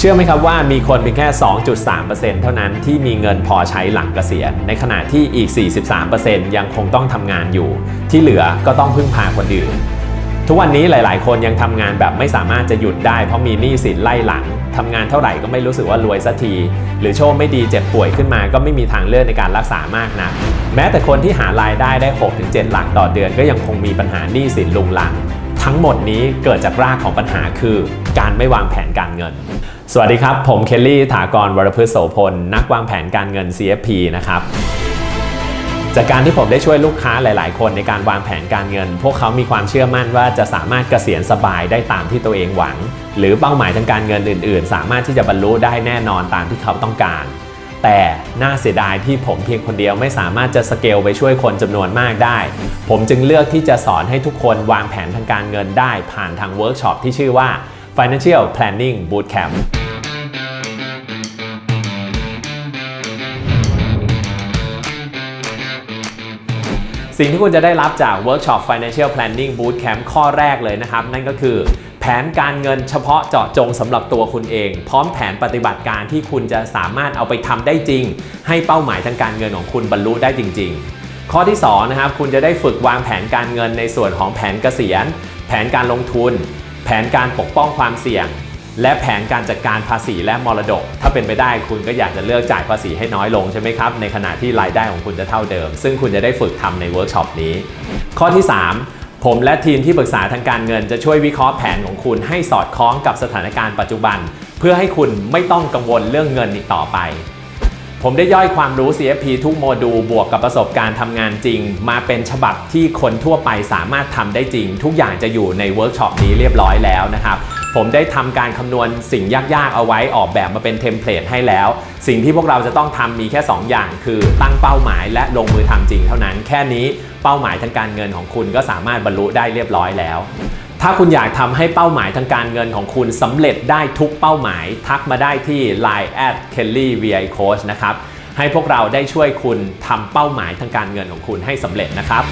เชื่อไหมครับว่ามีคนเพียงแค่ 2.3%เท่านั้นที่มีเงินพอใช้หลังเกษียณ ในขณะที่อีก 43%ยังคงต้องทำงานอยู่ ที่เหลือก็ต้องพึ่งพาคนอื่น ทุกวันนี้หลาย ๆ คนยังทำงานแบบไม่สามารถจะหยุดได้ เพราะมีหนี้สินไล่หลังทำงานเท่าไหร่ก็ไม่รู้สึกว่ารวยสักที หรือโชคไม่ดีเจ็บป่วยขึ้นมา ก็ไม่มีทางเลือกในการรักษามากนะแม้แต่คนที่หารายได้ได้ 6-7 หลักต่อเดือนก็ยังคงมีปัญหาหนี้สินลุงหลัง ทั้งหมดนี้เกิดจากรากของปัญหาคือ การไม่วางแผนการเงิน สวัสดีครับ ผมเคลลี่ถากรวรพฤษโสพล นักวางแผนการเงิน CFP นะครับจากการที่ผมได้ช่วยลูกค้าหลาย ๆ คนในการวางแผนการเงิน พวกเขามีความเชื่อมั่นว่าจะสามารถเกษียณสบายได้ตามที่ตัวเองหวัง หรือเป้าหมายทางการเงินอื่น ๆ สามารถที่จะบรรลุได้แน่นอนตามที่เขาต้องการ แต่น่าเสียดายที่ผมเพียงคนเดียวไม่สามารถจะสเกลไปช่วยคนจำนวนมากได้ ผมจึงเลือกที่จะสอนให้ทุกคนวางแผนทางการเงินได้ผ่านทางเวิร์กช็อปที่ชื่อว่า Financial Planning Bootcamp สิ่งที่คุณจะได้รับจาก Workshop Financial Planning Bootcamp ข้อแรกเลยนะครับ นั่นก็คือ นการเงินเฉพาะเจาะจงสำหรับตัวคุณเอง พร้อมแผนปฏิบัติการที่คุณจะสามารถเอาไปทำได้จริง ให้เป้าหมายทางการเงินของคุณบรรลุได้จริง ๆ ข้อที่2นะครับคุณจะได้ฝึกวางแผนการเงินในส่วนของแผนเกษียณ แผนการลงทุน แผนการปกป้องความเสี่ยง และแผนการจัดการภาษีและมรดก ถ้าเป็นไปได้คุณก็อยากจะเลือกจ่ายภาษีให้น้อยลงใช่ไหมครับในขณะที่รายได้ของคุณจะเท่าเดิม ซึ่งคุณจะได้ฝึกทำในเวิร์กช็อปนี้ ข้อที่ 3 ผมและทีมที่ปรึกษาทางการเงินจะช่วยวิเคราะห์แผนของคุณให้สอดคล้องกับสถานการณ์ปัจจุบัน เพื่อให้คุณไม่ต้องกังวลเรื่องเงินอีกต่อไป ผมได้ย่อยความรู้ CFP ทุกโมดูลบวกกับประสบการณ์ทำงานจริง มาเป็นฉบับที่คนทั่วไปสามารถทำได้จริง ทุกอย่างจะอยู่ในเวิร์กช็อปนี้เรียบร้อยแล้วนะครับ ผมได้ทำการคำนวณสิ่งยากๆเอาไว้ออกแบบมาเป็นเทมเพลตให้แล้ว สิ่งที่พวกเราจะต้องทำมีแค่ 2 อย่าง คือตั้งเป้าหมายและลงมือทำจริงเท่านั้น แค่นี้เป้าหมายทางการเงินของคุณก็สามารถบรรลุได้เรียบร้อยแล้ว ถ้าคุณอยากทำให้เป้าหมายทางการเงินของคุณสำเร็จได้ทุกเป้าหมาย ทักมาได้ที่ line at kelly vi coach นะครับให้พวกเราได้ช่วยคุณทำเป้าหมายทางการเงินของคุณให้สำเร็จนะครับ